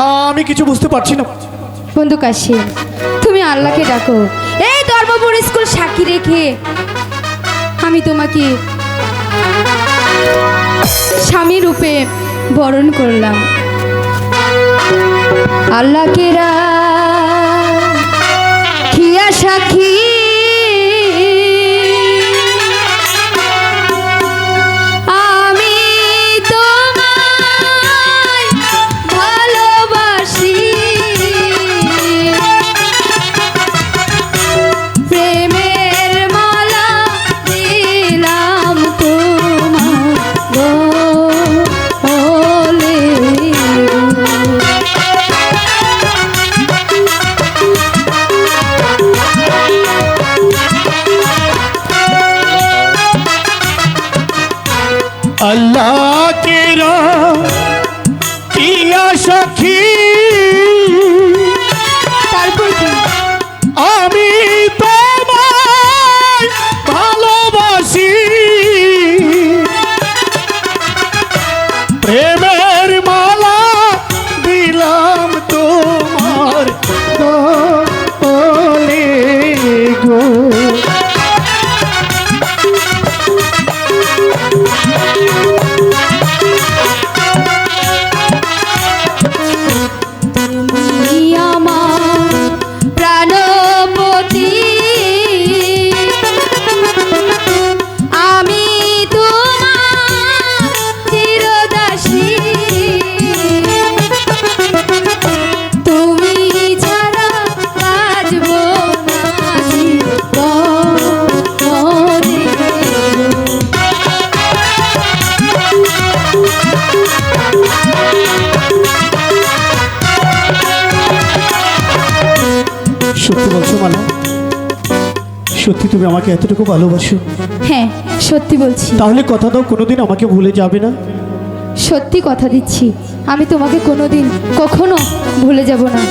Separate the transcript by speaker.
Speaker 1: আমি কিছু বুঝতে পারছি না।
Speaker 2: বন্ধু কাশিম তুমি আল্লাহকে ডাকো। এই ধর্মপুর স্কুল সাক্ষী রেখে আমি তোমাকে স্বামী রূপে বরণ করলাম। আল্লাহকে খিয়া সাক্ষী
Speaker 1: আল্লাহ तेरा কিয়া সখী। সত্যি বলছো মালা সত্যি তুমি আমাকে এতটুকু ভালোবাসো?
Speaker 2: হ্যাঁ সত্যি বলছি।
Speaker 1: তাহলে কথা দাও কোনোদিন আমাকে ভুলে যাবে না?
Speaker 2: সত্যি কথা দিচ্ছি। আমি তোমাকে কোনোদিন কখনো ভুলে যাব না।